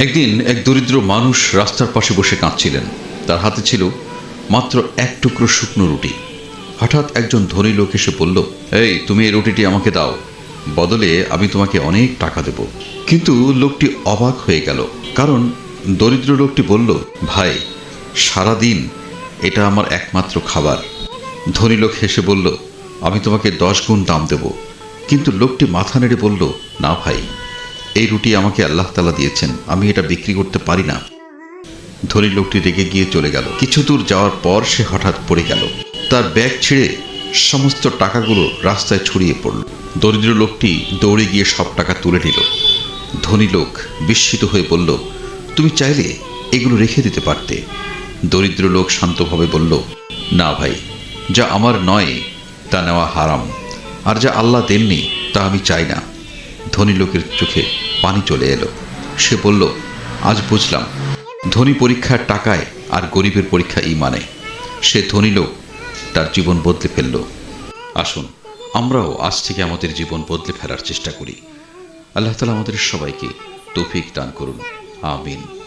একদিন এক দরিদ্র মানুষ রাস্তার পাশে বসে কাঁদছিলেন। তার হাতে ছিল মাত্র এক টুকরো শুকনো রুটি। হঠাৎ একজন ধনী লোক এসে বলল, এই, তুমি এই রুটিটি আমাকে দাও। বদলে আমি তোমাকে অনেক টাকা দেব। কিন্তু লোকটি অবাক হয়ে গেল, কারণ দরিদ্র লোকটি বলল, ভাই, সারাদিন এটা আমার একমাত্র খাবার। ধনী লোক হেসে বলল, আমি তোমাকে দশ গুণ দাম দেব। কিন্তু লোকটি মাথা নেড়ে বলল, না ভাই এই রুটি আমাকে আল্লাহ তালা দিয়েছেন। আমি এটা বিক্রি করতে পারি না। ধনী লোকটি রেগে গিয়ে চলে গেল। কিছু দূর যাওয়ার পর সে হঠাৎ পড়ে গেল। তার ব্যাগ ছিঁড়ে সমস্ত টাকাগুলো রাস্তায় ছড়িয়ে পড়ল। দরিদ্র লোকটি দৌড়ে গিয়ে সব টাকা তুলে নিল। ধনী লোক বিস্মিত হয়ে বলল, তুমি চাইলে এগুলো রেখে দিতে পারতে। দরিদ্র লোক শান্তভাবে বলল, না ভাই, যা আমার নয়, তা নেওয়া হারাম। আর যা আল্লাহ দেননি, তা আমি চাই না। ধনী লোকের চোখে পানি চলে এলো। সে বলল, আজ বুঝলাম, ধনী পরীক্ষার টাকায় আর গরিবের পরীক্ষা ই মানে। সে ধনী লোক তার জীবন বদলে ফেলল। আসুন, আমরাও আজ থেকে আমাদের জীবন বদলে ফেলার চেষ্টা করি। আল্লাহ তালা আমাদের সবাইকে তৌফিক দান করুন। আমিন।